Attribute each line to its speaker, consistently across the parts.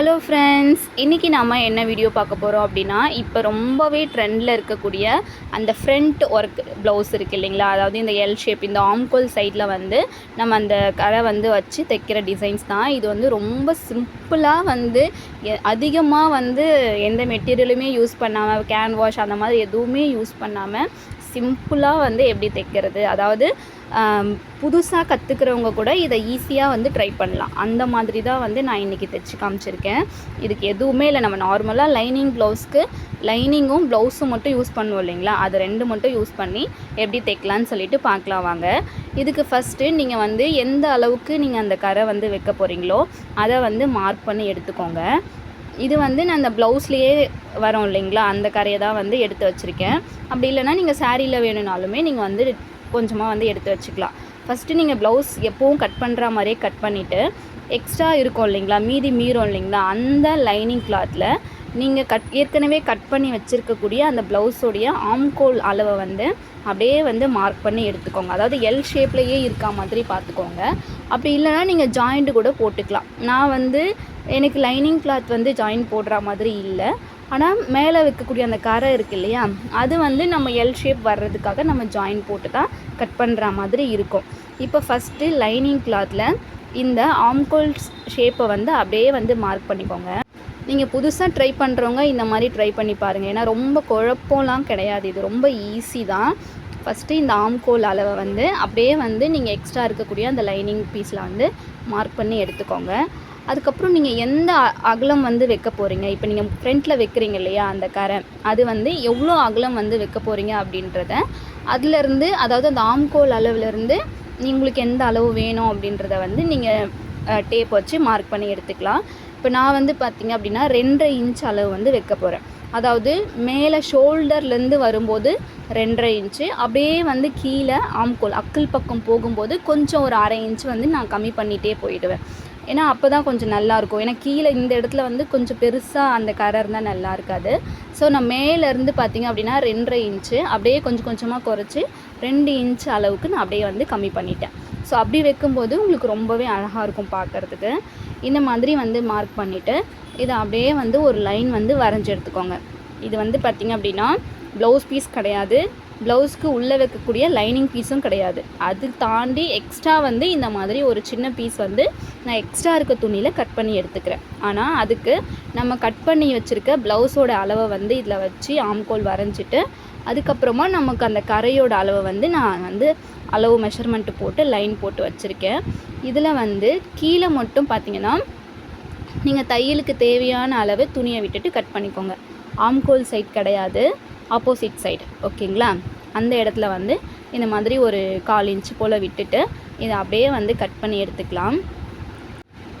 Speaker 1: Hello friends இன்றைக்கி நம்ம என்ன வீடியோ பார்க்க போகிறோம் அப்படின்னா இப்போ ரொம்பவே ட்ரெண்டில் இருக்கக்கூடிய அந்த ஃப்ரண்ட் ஒர்க் ப்ளவுஸ் இருக்குது இல்லைங்களா? அதாவது இந்த எல் ஷேப் இந்த ஆம்கோல் சைடில் வந்து நம்ம அந்த கரை வந்து வச்சு தைக்கிற டிசைன்ஸ் தான். இது வந்து ரொம்ப சிம்பிளாக வந்து அதிகமாக வந்து எந்த மெட்டீரியலுமே யூஸ் பண்ணாமல் கேன் வாஷ் அந்த மாதிரி எதுவுமே யூஸ் பண்ணாமல் சிம்பிளாக வந்து எப்படி தைக்கிறது? அதாவது புதுசாக கற்றுக்கிறவங்க கூட இதை ஈஸியாக வந்து ட்ரை பண்ணலாம். அந்த மாதிரி தான் வந்து நான் இன்றைக்கி தைச்சி காமிச்சிருக்கேன். இதுக்கு எதுவுமே இல்லை. நம்ம நார்மலாக லைனிங் ப்ளவுஸ்க்கு லைனிங்கும் ப்ளவுஸும் மட்டும் யூஸ் பண்ணுவோம் இல்லைங்களா? அது ரெண்டு மட்டும் யூஸ் பண்ணி எப்படி தைக்கலான்னு சொல்லிட்டு பார்க்கலாம் வாங்க. இதுக்கு ஃபஸ்ட்டு நீங்கள் வந்து எந்த அளவுக்கு நீங்கள் அந்த கரை வந்து வைக்க போகிறீங்களோ அதை வந்து மார்க் பண்ணி எடுத்துக்கோங்க. இது வந்து நான் அந்த ப்ளவுஸ்லேயே வரோம் இல்லைங்களா? அந்த கரையை தான் வந்து எடுத்து வச்சுருக்கேன். அப்படி இல்லைனா நீங்கள் சாரியில் வேணும்னாலுமே நீங்கள் வந்து கொஞ்சமாக வந்து எடுத்து வச்சுக்கலாம். ஃபஸ்ட்டு நீங்கள் ப்ளவுஸ் எப்போவும் கட் பண்ணுற மாதிரியே கட் பண்ணிவிட்டு எக்ஸ்ட்ரா இருக்கும் இல்லைங்களா? மீதி மீறும் இல்லைங்களா? அந்த லைனிங் கிளாத்தில் நீங்கள் கட் ஏற்கனவே கட் பண்ணி வச்சுருக்கக்கூடிய அந்த ப்ளவுஸோடைய ஆம்கோல் அளவை வந்து அப்படியே வந்து மார்க் பண்ணி எடுத்துக்கோங்க. அதாவது எல் ஷேப்லேயே இருக்கா மாதிரி பார்த்துக்கோங்க. அப்படி இல்லைனா நீங்கள் ஜாயிண்ட்டு கூட போட்டுக்கலாம். நான் வந்து எனக்கு லைனிங் கிளாத் வந்து ஜாயின் போடுற மாதிரி இல்லை. ஆனால் மேலே வைக்கக்கூடிய அந்த கரை இருக்குது இல்லையா? அது வந்து நம்ம எல் ஷேப் வர்றதுக்காக நம்ம ஜாயின் போட்டு தான் கட் பண்ணுற மாதிரி இருக்கும். இப்போ ஃபஸ்ட்டு லைனிங் கிளாத்தில் இந்த ஆம்கோல் ஷேப்பை வந்து அப்படியே வந்து மார்க் பண்ணிக்கோங்க. நீங்கள் புதுசாக ட்ரை பண்ணுறவங்க இந்த மாதிரி ட்ரை பண்ணி பாருங்கள் ஏன்னா ரொம்ப குழப்பம்லாம் கிடையாது. இது ரொம்ப ஈஸி தான். ஃபஸ்ட்டு இந்த ஆம்கோல் அளவை வந்து அப்படியே வந்து நீங்கள் எக்ஸ்ட்ரா இருக்கக்கூடிய அந்த லைனிங் பீஸில் வந்து மார்க் பண்ணி எடுத்துக்கோங்க. அதுக்கப்புறம் நீங்கள் எந்த அகலம் வந்து வைக்க போகிறீங்க இப்போ நீங்கள் ஃப்ரண்ட்டில் வைக்கிறீங்க இல்லையா அந்த கரை. அது வந்து எவ்வளோ அகலம் வந்து வைக்க போகிறீங்க அப்படின்றத அதுலேருந்து அதாவது அந்த ஆம்கோல் அளவுலேருந்து உங்களுக்கு எந்த அளவு வேணும் அப்படின்றத வந்து நீங்கள் டேப் வச்சு மார்க் பண்ணி எடுத்துக்கலாம். இப்போ நான் வந்து பார்த்திங்க அப்படின்னா ரெண்டரை இன்ச் அளவு வந்து வைக்க போகிறேன் அதாவது மேலே ஷோல்டர்லேருந்து வரும்போது ரெண்டரை இன்ச்சு அப்படியே வந்து கீழே ஆம்கோல் அக்கிள் பக்கம் போகும்போது கொஞ்சம் ஒரு அரை இன்ச் வந்து நான் கம்மி பண்ணிகிட்டே போயிடுவேன். ஏன்னா அப்போ தான் கொஞ்சம் நல்லாயிருக்கும் ஏன்னா கீழே இந்த இடத்துல வந்து கொஞ்சம் பெருசாக அந்த கரை இருந்தால் நல்லா இருக்காது. ஸோ நான் மேலேருந்து பார்த்திங்க அப்படின்னா ரெண்டரை இன்ச்சு அப்படியே கொஞ்சம் கொஞ்சமாக குறைச்சி ரெண்டு இன்ச் அளவுக்கு நான் அப்படியே வந்து கம்மி பண்ணிட்டேன். ஸோ அப்படி வைக்கும்போது உங்களுக்கு ரொம்பவே அழகாக இருக்கும் பார்க்குறதுக்கு. இந்த மாதிரி வந்து மார்க் பண்ணிவிட்டு இதை அப்படியே வந்து ஒரு லைன் வந்து வரைஞ்சி எடுத்துக்கோங்க. இது வந்து பார்த்திங்க அப்படின்னா ப்ளவுஸ் பீஸ் கிடையாது. ப்ளவுஸ்க்கு உள்ளே வைக்கக்கூடிய லைனிங் பீஸும் கிடையாது. அது தாண்டி எக்ஸ்ட்ரா வந்து இந்த மாதிரி ஒரு சின்ன பீஸ் வந்து நான் எக்ஸ்ட்ரா இருக்க துணியில் கட் பண்ணி எடுத்துக்கிறேன். ஆனால் அதுக்கு நம்ம கட் பண்ணி வச்சுருக்க ப்ளவுஸோட அளவை வந்து இதில் வச்சு ஆம்கோல் வரைஞ்சிட்டு அதுக்கப்புறமா நமக்கு அந்த கரையோட அளவை வந்து நான் வந்து அளவு மெஷர்மெண்ட்டு போட்டு லைன் போட்டு வச்சுருக்கேன். இதில் வந்து கீழே மட்டும் பார்த்திங்கன்னா நீங்கள் தையலுக்கு தேவையான அளவு துணியை விட்டுட்டு கட் பண்ணிக்கோங்க. ஆம்கோல் சைட் கிடையாது ஆப்போசிட் சைடு ஓகேங்களா? அந்த இடத்துல வந்து இந்த மாதிரி ஒரு கால் இன்ச்சு போல் விட்டுட்டு இதை அப்படியே வந்து கட் பண்ணி எடுத்துக்கலாம்.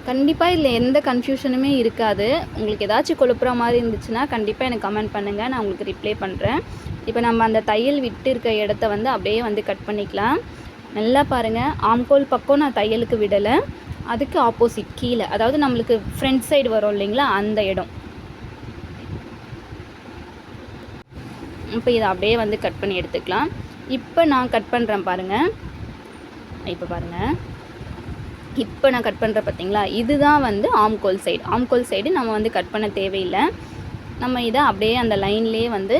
Speaker 1: கண்டிப்பாக இதில் எந்த கன்ஃபியூஷனுமே இருக்காது. உங்களுக்கு ஏதாச்சும் கொழுப்புற மாதிரி இருந்துச்சுன்னா கண்டிப்பாக எனக்கு கமெண்ட் பண்ணுங்கள் நான் உங்களுக்கு ரிப்ளை பண்ணுறேன் இப்போ நம்ம அந்த தையல் விட்டு இருக்க இடத்த வந்து அப்படியே வந்து கட் பண்ணிக்கலாம். நல்லா பாருங்கள் ஆம்கோல் பக்கம் நான் தையலுக்கு விடலை. அதுக்கு ஆப்போசிட் கீழே. அதாவது நம்மளுக்கு ஃப்ரண்ட் சைடு வரும் இல்லைங்களா? அந்த இடம். இப்போ இதை அப்படியே வந்து கட் பண்ணி எடுத்துக்கலாம். இப்போ நான் கட் பண்ணுறேன் பாருங்கள் இப்போ பாருங்கள் இப்போ நான் கட் பண்ணுறேன் பார்த்தீங்களா? இதுதான் வந்து ஆம்கோல் சைடு ஆம்கோல் சைடு நம்ம வந்து கட் பண்ண தேவையில்லை. நம்ம இதை அப்படியே அந்த லைன்லேயே வந்து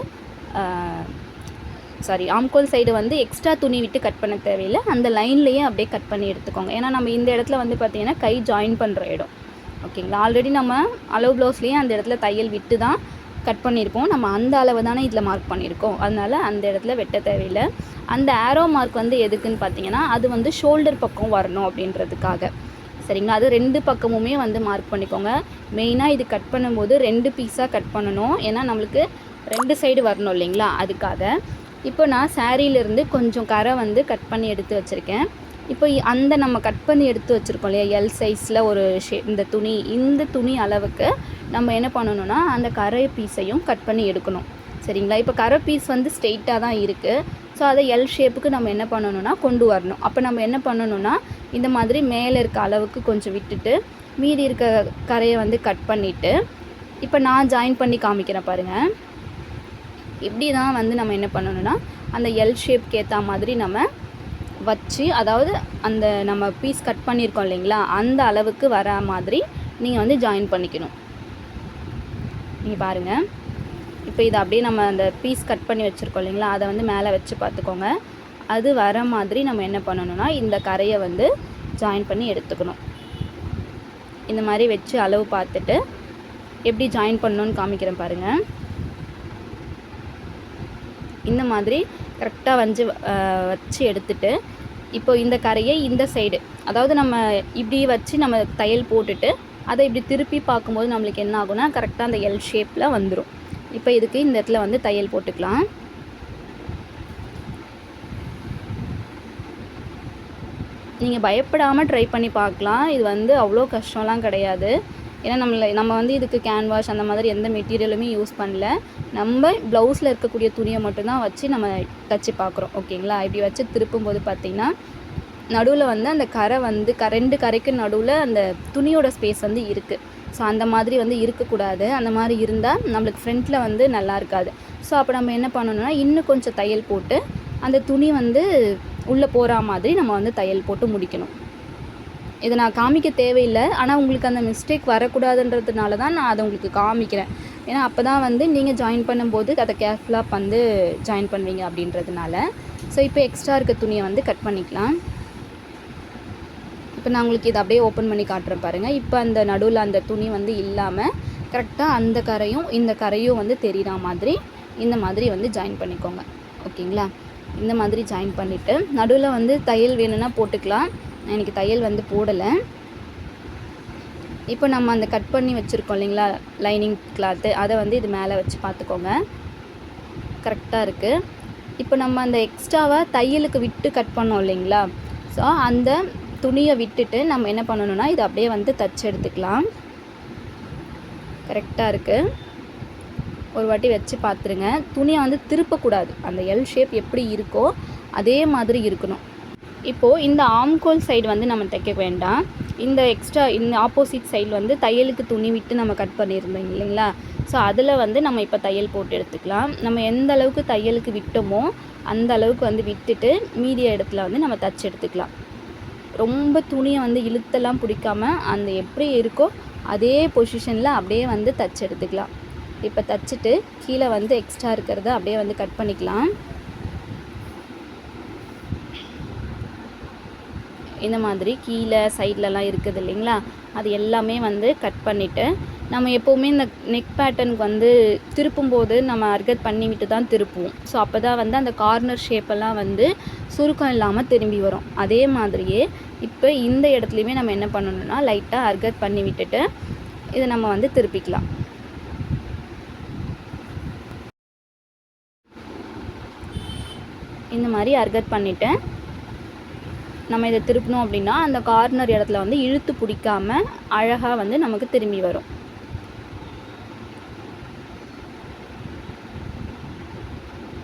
Speaker 1: சாரி ஆம்கோல் சைடு வந்து எக்ஸ்ட்ரா துணி விட்டு கட் பண்ண தேவையில்லை. அந்த லைன்லேயே அப்படியே கட் பண்ணி எடுத்துக்கோங்க. ஏன்னா நம்ம இந்த இடத்துல வந்து பார்த்திங்கன்னா கை ஜாயின் பண்ணுற இடம். ஓகேங்களா ஆல்ரெடி நம்ம அளவு ப்ளவுஸ்லேயே அந்த இடத்துல தையல் விட்டு தான் கட் பண்ணியிருப்போம் நம்ம அந்த அளவு தானே இதில் மார்க் பண்ணியிருக்கோம் அதனால் அந்த இடத்துல வெட்ட தேவையில்லை. அந்த ஆரோ மார்க் வந்து எதுக்குன்னு பார்த்தீங்கன்னா அது வந்து ஷோல்டர் பக்கம் வரணும் அப்படின்றதுக்காக. சரிங்களா? அது ரெண்டு பக்கமுமே வந்து மார்க் பண்ணிக்கோங்க. மெயினாக இது கட் பண்ணும்போது ரெண்டு பீஸாக கட் பண்ணணும். ஏன்னா நம்மளுக்கு ரெண்டு சைடு வரணும் இல்லைங்களா? அதுக்காக. இப்போ நான் சாரீலேருந்து கொஞ்சம் கரை வந்து கட் பண்ணி எடுத்து வச்சுருக்கேன். இப்போ அந்த நம்ம கட் பண்ணி எடுத்து வச்சுருக்கோம் இல்லையா? எல் சைஸில் ஒரு ஷே இந்த துணி இந்த துணி அளவுக்கு நம்ம என்ன பண்ணணும்னா அந்த கரை பீஸையும் கட் பண்ணி எடுக்கணும். சரிங்களா? இப்போ கரை பீஸ் வந்து ஸ்ட்ரெயிட்டாக தான் இருக்குது ஸோ அதை எல் ஷேப்புக்கு நம்ம என்ன பண்ணணும்னா கொண்டு வரணும். அப்போ நம்ம என்ன பண்ணணும்னா இந்த மாதிரி மேலே இருக்க அளவுக்கு கொஞ்சம் விட்டுட்டு மீதி இருக்க கரையை வந்து கட் பண்ணிவிட்டு இப்போ நான் ஜாயின் பண்ணி காமிக்கிறேன் பாருங்கள் இப்படி தான் வந்து நம்ம என்ன பண்ணணும்னா அந்த எல் ஷேப்க்கு ஏற்ற மாதிரி நம்ம வச்சு அதாவது அந்த நம்ம பீஸ் கட் பண்ணியிருக்கோம் இல்லைங்களா அந்த அளவுக்கு வர மாதிரி நீங்கள் வந்து ஜாயின் பண்ணிக்கணும். நீங்கள் பாருங்கள் இப்போ இதை அப்படியே நம்ம அந்த பீஸ் கட் பண்ணி வச்சுருக்கோம் இல்லைங்களா அதை வந்து மேலே வச்சு பார்த்துக்கோங்க. அது வர மாதிரி நம்ம என்ன பண்ணணும்னா இந்த கரையை வந்து ஜாயின் பண்ணி எடுத்துக்கணும். இந்த மாதிரி வச்சு அளவு பார்த்துட்டு எப்படி ஜாயின் பண்ணணுன்னு காமிக்கிறேன் பாருங்கள் இந்த மாதிரி கரெக்டாக வந்து வச்சு எடுத்துட்டு இப்போ இந்த கரையை இந்த சைடு அதாவது நம்ம இப்படி வச்சு நம்ம தையல் போட்டுட்டு அதை இப்படி திருப்பி பார்க்கும்போது நம்மளுக்கு என்ன ஆகும்னா கரெக்டாக அந்த எல் ஷேப்பில் வந்துடும் இப்போ இதுக்கு இந்த இடத்துல வந்து தையல் போட்டுக்கலாம். நீங்கள் பயப்படாமல் ட்ரை பண்ணி பார்க்கலாம். இது வந்து அவ்வளோ கஷ்டம்லாம் கிடையாது. ஏன்னா நம்மளை நம்ம வந்து இதுக்கு கேன்வாஷ் அந்த மாதிரி எந்த மெட்டீரியலுமே யூஸ் பண்ணல. நம்ம ப்ளவுஸில் இருக்கக்கூடிய துணியை மட்டும்தான் வச்சு நம்ம தச்சு பார்க்குறோம். ஓகேங்களா இப்படி வச்சு திருப்பும்போது பார்த்திங்கன்னா நடுவில் வந்து அந்த கரை வந்து க ரெண்டு கரைக்கு நடுவில் அந்த துணியோட ஸ்பேஸ் வந்து இருக்குது ஸோ அந்த மாதிரி வந்து இருக்கக்கூடாது. அந்த மாதிரி இருந்தால் நம்மளுக்கு ஃப்ரண்ட்டில் வந்து நல்லா இருக்காது. ஸோ அப்போ நம்ம என்ன பண்ணணும்னா இன்னும் கொஞ்சம் தையல் போட்டு அந்த துணி வந்து உள்ளே போகிற மாதிரி நம்ம வந்து தையல் போட்டு முடிக்கணும். இதை நான் காமிக்க தேவையில்லை. ஆனால் உங்களுக்கு அந்த மிஸ்டேக் வரக்கூடாதுன்றதுனால தான் நான் அதை உங்களுக்கு காமிக்கிறேன். ஏன்னா அப்போ தான் வந்து நீங்கள் ஜாயின் பண்ணும்போது அதை கேர்ஃபுல்லாக வந்து ஜாயின் பண்ணுவீங்க அப்படின்றதுனால. ஸோ இப்போ எக்ஸ்ட்ரா இருக்க துணியை வந்து கட் பண்ணிக்கலாம். இப்போ நான் உங்களுக்கு இதை அப்படியே ஓப்பன் பண்ணி காட்டுறேன் பாருங்கள் இப்போ அந்த நடுவில் அந்த துணி வந்து இல்லாமல் கரெக்டாக அந்த கரையும் இந்த கரையும் வந்து தெரிகிற மாதிரி இந்த மாதிரி வந்து ஜாயின் பண்ணிக்கோங்க. ஓகேங்களா? இந்த மாதிரி ஜாயின் பண்ணிவிட்டு நடுவில் வந்து தையல் வேணும்னா போட்டுக்கலாம். நான் எனக்கு தையல் வந்து போடலை. இப்போ நம்ம அந்த கட் பண்ணி வச்சுருக்கோம் இல்லைங்களா? Lining cloth. அதை வந்து இது மேலே வச்சு பார்த்துக்கோங்க. கரெக்டாக இருக்குது இப்போ நம்ம அந்த எக்ஸ்ட்ராவாக தையலுக்கு விட்டு கட் பண்ணோம் இல்லைங்களா? ஸோ அந்த துணியை விட்டுட்டு நம்ம என்ன பண்ணணும்னா இதை அப்படியே வந்து தச்சு எடுத்துக்கலாம். கரெக்டாக இருக்குது ஒரு வாட்டி வச்சு பார்த்துருங்க. துணியை வந்து திருப்பக்கூடாது. அந்த எல் ஷேப் எப்படி இருக்கோ அதே மாதிரி இருக்கணும். இப்போது இந்த ஆம்கோல் சைடு வந்து நம்ம தைக்க வேண்டாம். இந்த எக்ஸ்ட்ரா இந்த ஆப்போசிட் சைடு வந்து தையலுக்கு துணி விட்டு நம்ம கட் பண்ணியிருந்தோம் இல்லைங்களா? ஸோ அதில் வந்து நம்ம இப்போ தையல் போட்டு எடுத்துக்கலாம். நம்ம எந்த அளவுக்கு தையலுக்கு விட்டோமோ அந்த அளவுக்கு வந்து விட்டுட்டு மீதிய இடத்துல வந்து நம்ம தச்சு எடுத்துக்கலாம். ரொம்ப துணியை வந்து இழுத்தெல்லாம் பிடிக்காம அந்த எப்படி இருக்கோ அதே பொசிஷனில் அப்படியே வந்து தச்சு எடுத்துக்கலாம். இப்போ தச்சுட்டு கீழே வந்து எக்ஸ்ட்ரா இருக்கிறத அப்படியே வந்து கட் பண்ணிக்கலாம். இந்த மாதிரி கீழே சைட்லலாம் இருக்குது இல்லைங்களா? அது எல்லாமே வந்து கட் பண்ணிவிட்டு நம்ம எப்போவுமே இந்த நெக் பேட்டர்னுக்கு வந்து திருப்பும்போது நம்ம அர்கட் பண்ணிவிட்டு தான் திருப்புவோம். ஸோ அப்போ தான் வந்து அந்த கார்னர் ஷேப்பெல்லாம் வந்து சுருக்கம் இல்லாமல் திரும்பி வரும். அதே மாதிரியே இப்போ இந்த இடத்துலையுமே நம்ம என்ன பண்ணணும்னா லைட்டாக அர்கட் பண்ணி விட்டுட்டு இதை நம்ம வந்து திருப்பிக்கலாம். இந்த மாதிரி அர்கட் பண்ணிவிட்டேன் நம்ம இதை திருப்பினோம் அப்படின்னா அந்த கார்னர் இடத்துல வந்து இழுத்து பிடிக்காம அழகாக வந்து நமக்கு திரும்பி வரும்.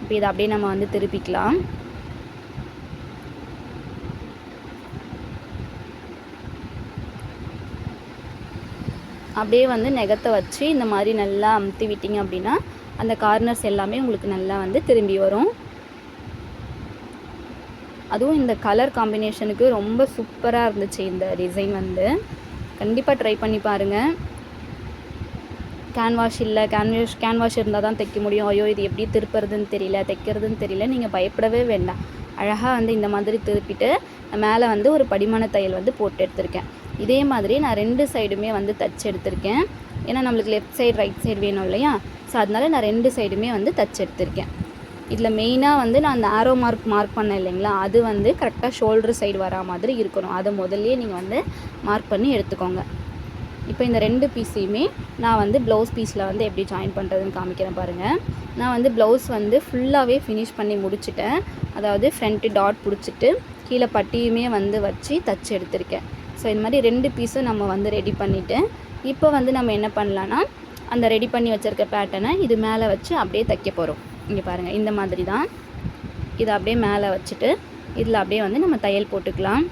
Speaker 1: இப்போ இதை அப்படியே நம்ம வந்து திருப்பிக்கலாம். அப்படியே வந்து நெகத்தை வச்சு இந்த மாதிரி நல்லா அமுத்தி விட்டீங்க அப்படின்னா அந்த கார்னர்ஸ் எல்லாமே உங்களுக்கு நல்லா வந்து திரும்பி வரும். அதுவும் இந்த கலர் காம்பினேஷனுக்கு ரொம்ப சூப்பராக இருந்துச்சு இந்த டிசைன் வந்து. கண்டிப்பாக ட்ரை பண்ணி பாருங்கள் கேன்வாஷ் இல்லை கேன்வாஷ் கேன்வாஷ் இருந்தால் தான் தைக்க முடியும். ஐயோ இது எப்படி திருப்புறதுன்னு தெரியல தைக்கிறதுன்னு தெரியல. நீங்கள் பயப்படவே வேண்டாம். அழகாக வந்து இந்த மாதிரி திருப்பிட்டு மேலே வந்து ஒரு படிமான தையல் வந்து போட்டு எடுத்திருக்கேன். இதே மாதிரி நான் ரெண்டு சைடுமே வந்து தச்சு எடுத்திருக்கேன். ஏன்னா நம்மளுக்கு லெஃப்ட் சைடு ரைட் சைடு வேணும் இல்லையா? ஸோ அதனால நான் ரெண்டு சைடுமே வந்து தச்சு எடுத்திருக்கேன். இதில் மெயினாக வந்து நான் அந்த ஆரோ மார்க் மார்க் பண்ணேன் இல்லைங்களா? அது வந்து கரெக்டாக ஷோல்டர் சைடு வரா மாதிரி இருக்கணும். அதை முதல்லையே நீங்கள் வந்து மார்க் பண்ணி எடுத்துக்கோங்க. இப்போ இந்த ரெண்டு பீஸையுமே நான் வந்து ப்ளவுஸ் பீஸில் வந்து எப்படி ஜாயின் பண்ணுறதுன்னு காமிக்கிறேன் பாருங்கள் நான் வந்து ப்ளவுஸ் வந்து ஃபுல்லாகவே ஃபினிஷ் பண்ணி முடிச்சிட்டேன். அதாவது ஃப்ரண்ட்டு டாட் பிடிச்சிட்டு கீழே பட்டியுமே வந்து வச்சு தச்சு எடுத்திருக்கேன். ஸோ இந்த மாதிரி ரெண்டு பீஸும் நம்ம வந்து ரெடி பண்ணிவிட்டு இப்போ வந்து நம்ம என்ன பண்ணலான்னா அந்த ரெடி பண்ணி வச்சுருக்க பேட்டனை இது மேலே வச்சு அப்படியே தைக்க போகிறோம் இங்கே பாருங்கள் இந்த மாதிரி தான் இதை அப்படியே மேலே வச்சுட்டு இதில் அப்படியே வந்து நம்ம தையல் போட்டுக்கலாம்.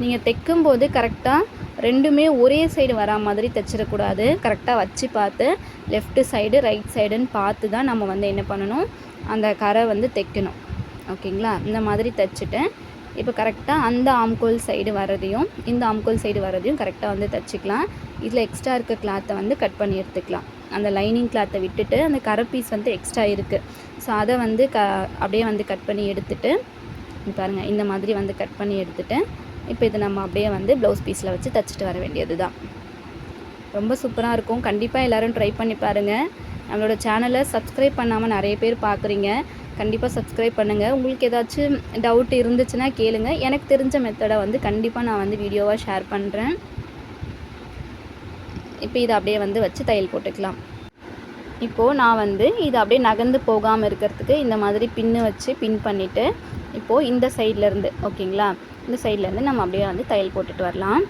Speaker 1: நீங்கள் தைக்கும்போது கரெக்டாக ரெண்டுமே ஒரே சைடு வரா மாதிரி தைச்சிடக்கூடாது. கரெக்டாக வச்சு பார்த்து லெஃப்ட்டு சைடு ரைட் சைடுன்னு பார்த்து தான் நம்ம வந்து என்ன பண்ணணும்? அந்த கரை வந்து தைக்கணும். ஓகேங்களா? இந்த மாதிரி தைச்சிட்டேன் இப்போ கரெக்டாக அந்த ஆம்கோல் சைடு வர்றதையும் இந்த ஆம்கோல் சைடு வர்றதையும் கரெக்டாக வந்து தைச்சிக்கலாம். இதில் எக்ஸ்ட்ரா இருக்க கிளாத்தை வந்து கட் பண்ணி எடுத்துக்கலாம். அந்த லைனிங் கிளாத்தை விட்டுட்டு அந்த கரை பீஸ் வந்து எக்ஸ்ட்ரா இருக்குது ஸோ அதை வந்து க அப்படியே வந்து கட் பண்ணி எடுத்துட்டு பாருங்கள் இந்த மாதிரி வந்து கட் பண்ணி எடுத்துட்டு இப்போ இதை நம்ம அப்படியே வந்து ப்ளவுஸ் பீஸில் வச்சு தச்சுட்டு வர வேண்டியது தான் ரொம்ப சூப்பராக இருக்கும். கண்டிப்பாக எல்லோரும் ட்ரை பண்ணி பாருங்கள் நம்மளோட சேனலை சப்ஸ்கிரைப் பண்ணாமல் நிறைய பேர் பார்க்குறீங்க கண்டிப்பாக சப்ஸ்கிரைப் பண்ணுங்கள் உங்களுக்கு ஏதாச்சும் டவுட் இருந்துச்சுன்னா கேளுங்கள் எனக்கு தெரிஞ்ச மெத்தடை வந்து கண்டிப்பாக நான் வந்து வீடியோவாக ஷேர் பண்ணுறேன் இப்போ இதை அப்படியே வந்து வச்சு தையல் போட்டுக்கலாம். இப்போது நான் வந்து இது அப்படியே நகர்ந்து போகாமல் இருக்கிறதுக்கு இந்த மாதிரி பின்னு வச்சு பின் பண்ணிவிட்டு இப்போது இந்த சைட்லேருந்து ஓகேங்களா? இந்த சைட்லேருந்து நம்ம அப்படியே வந்து தையல் போட்டுட்டு வரலாம்.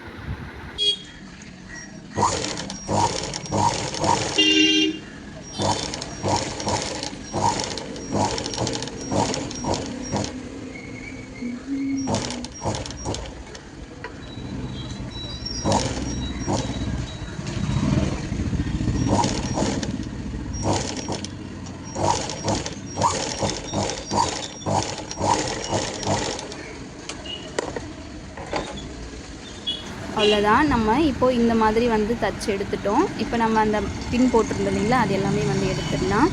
Speaker 1: அவ்வளோதான் நம்ம இப்போது இந்த மாதிரி வந்து தச்சு எடுத்துட்டோம். இப்போ நம்ம அந்த பின் போட்டிருந்தோம் இல்லைங்களா? அது எல்லாமே வந்து எடுத்துடலாம்.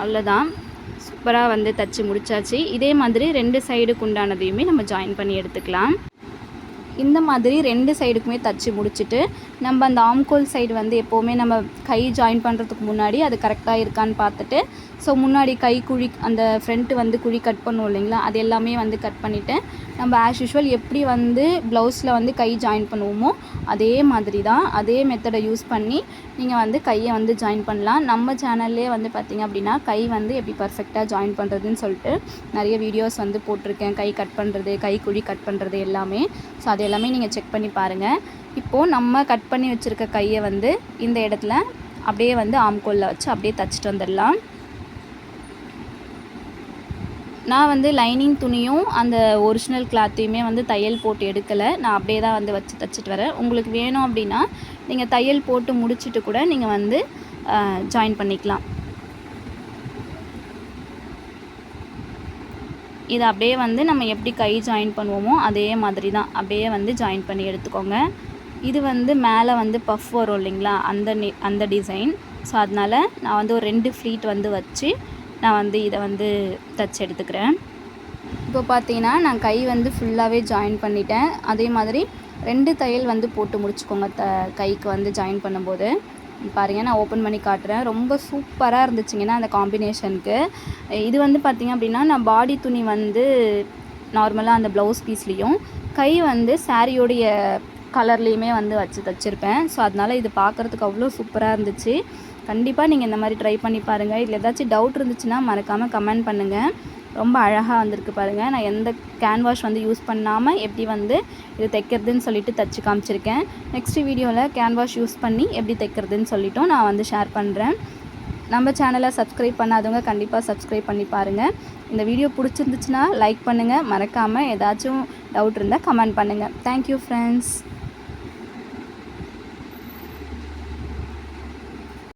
Speaker 1: அவ்வளோதான் சூப்பராக வந்து தச்சு முடிச்சாச்சு. இதே மாதிரி ரெண்டு சைடுக்கு உண்டானதையுமே நம்ம ஜாயின் பண்ணி எடுத்துக்கலாம். இந்த மாதிரி ரெண்டு சைடுக்குமே தச்சு முடிச்சுட்டு நம்ம அந்த ஆம்கோல் சைடு வந்து எப்போவுமே நம்ம கை ஜாயின் பண்ணுறதுக்கு முன்னாடி அது கரெக்டாக இருக்கான்னு பார்த்துட்டு ஸோ முன்னாடி கை குழி அந்த ஃப்ரண்ட்டு வந்து குழி கட் பண்ணுவோம் இல்லைங்களா? அது எல்லாமே வந்து கட் பண்ணிவிட்டு நம்ம ஆஸ் யூஷுவல் எப்படி வந்து ப்ளவுஸில் வந்து கை ஜாயின் பண்ணுவோமோ அதே மாதிரி தான் அதே மெத்தடை யூஸ் பண்ணி நீங்கள் வந்து கையை வந்து ஜாயின் பண்ணலாம். நம்ம சேனல்லே வந்து பார்த்திங்க அப்படின்னா கை வந்து எப்படி பர்ஃபெக்டாக ஜாயின் பண்ணுறதுன்னு சொல்லிட்டு நிறைய வீடியோஸ் வந்து போட்டிருக்கேன். கை கட் பண்ணுறது கை குழி கட் பண்ணுறது எல்லாமே. ஸோ அது எல்லாமே நீங்கள் செக் பண்ணி பாருங்கள் இப்போது நம்ம கட் பண்ணி வச்சுருக்க கையை வந்து இந்த இடத்துல அப்படியே வந்து ஆம்கோலில் வச்சு அப்படியே தச்சுட்டு வந்துடலாம். நான் வந்து லைனிங் துணியும் அந்த ஒரிஜினல் கிளாத்தையுமே வந்து தையல் போட்டு எடுக்கலை. நான் அப்படியே தான் வந்து வச்சு தச்சுட்டு வரேன். உங்களுக்கு வேணும் அப்படின்னா நீங்கள் தையல் போட்டு முடிச்சுட்டு கூட நீங்கள் வந்து ஜாயின் பண்ணிக்கலாம். இது அப்படியே வந்து நம்ம எப்படி கை ஜாயின் பண்ணுவோமோ அதே மாதிரி தான். அப்படியே வந்து ஜாயின் பண்ணி எடுத்துக்கோங்க. இது வந்து மேலே வந்து பஃப் வரும் இல்லைங்களா? அந்த அந்த டிசைன் ஸோ அதனால் நான் வந்து ஒரு ரெண்டு ஃப்ளீட் வந்து வச்சு நான் வந்து இதை வந்து தச்சு எடுத்துக்கிறேன். இப்போ பார்த்தீங்கன்னா நான் கை வந்து ஃபுல்லாகவே ஜாயின் பண்ணிட்டேன். அதே மாதிரி ரெண்டு தையல் வந்து போட்டு முடிச்சுக்கோங்க த கைக்கு வந்து ஜாயின் பண்ணும்போது. பாருங்கள் நான் ஓப்பன் பண்ணி காட்டுறேன். ரொம்ப சூப்பராக இருந்துச்சுங்கன்னா அந்த காம்பினேஷனுக்கு இது வந்து பார்த்திங்க அப்படின்னா நான் பாடி துணி வந்து நார்மலாக அந்த ப்ளவுஸ் பீஸ்லேயும் கை வந்து சாரியோடைய கலர்லேயுமே வந்து வச்சு தச்சுருப்பேன். ஸோ அதனால் இது பார்க்குறதுக்கு அவ்வளோ சூப்பராக இருந்துச்சு. கண்டிப்பாக நீங்கள் இந்த மாதிரி ட்ரை பண்ணி பாருங்கள் இதில் ஏதாச்சும் டவுட் இருந்துச்சுன்னா மறக்காமல் கமெண்ட் பண்ணுங்கள் ரொம்ப அழகாக வந்திருக்கு பாருங்கள் நான் எந்த கேன்வாஷ் வந்து யூஸ் பண்ணாமல் எப்படி வந்து இது தைக்கிறதுன்னு சொல்லிட்டு தச்சு காமிச்சிருக்கேன். நெக்ஸ்ட் வீடியோவில் கேன்வாஷ் யூஸ் பண்ணி எப்படி தைக்கிறதுன்னு சொல்லிட்டும் நான் வந்து ஷேர் பண்ணுறேன் நம்ம சேனலை சப்ஸ்கிரைப் பண்ணாதவங்க கண்டிப்பாக சப்ஸ்கிரைப் பண்ணி பாருங்கள் இந்த வீடியோ பிடிச்சிருந்துச்சுன்னா லைக் பண்ணுங்கள் மறக்காமல் ஏதாச்சும் டவுட் இருந்தால் கமெண்ட் பண்ணுங்கள் தேங்க்யூ ஃப்ரெண்ட்ஸ்